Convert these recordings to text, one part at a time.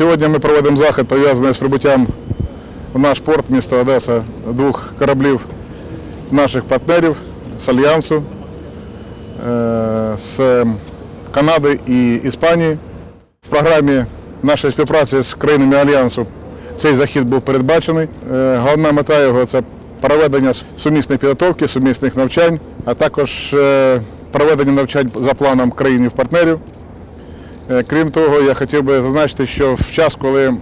Сьогодні ми проводимо захід, пов'язаний з прибуттям в наш порт, місто Одеса, двох кораблів наших партнерів з Альянсу, е, з Канади і Іспанії. В програмі нашої співпраці з країнами Альянсу цей захід був передбачений. Е, Головна мета його це проведення сумісної підготовки, сумісних навчань, а також е, проведення навчань за планом країнів-партнерів. Е, Крім того, я хотів би зазначити, що в час, коли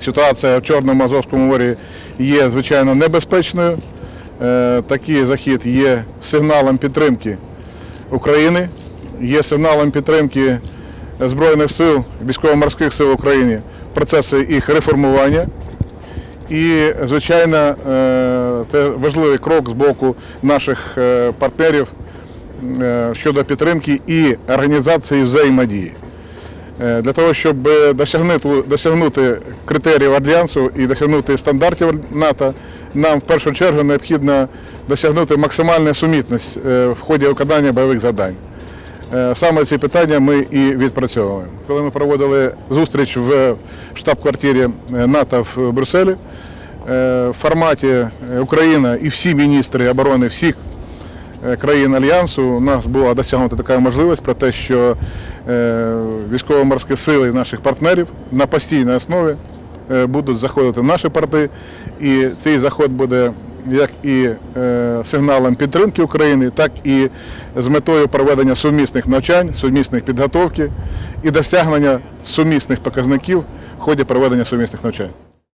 ситуація в Чорному Азовському морі є звичайно небезпечною, е, такий захід є сигналом підтримки України, є сигналом підтримки Збройних сил, військово-морських сил України, процеси їх реформування. І, звичайно, е, це важливий крок з боку наших партнерів щодо підтримки і організації взаємодії. Е, Для того, щоб досягнути, досягнути критеріїв Альянсу і досягнути стандартів НАТО, нам в першу чергу необхідно досягнути максимальної сумітність е, в ході виконання бойових завдань. Е, Саме ці питання ми і відпрацьовуємо. Коли ми проводили зустріч в штаб-квартирі е, НАТО в Брюсселі, е, в форматі е, Україна і всі міністри оборони всіх е, країн Альянсу у нас була досягнута така можливість про те, що е, військово-морські сили наших партнерів на постійній основі е, будуть заходити в наші порти, і цей заход буде як і е, сигналом підтримки України, так і з метою проведення сумісних навчань, сумісних підготовки і досягнення сумісних показників в ході проведення сумісних навчань.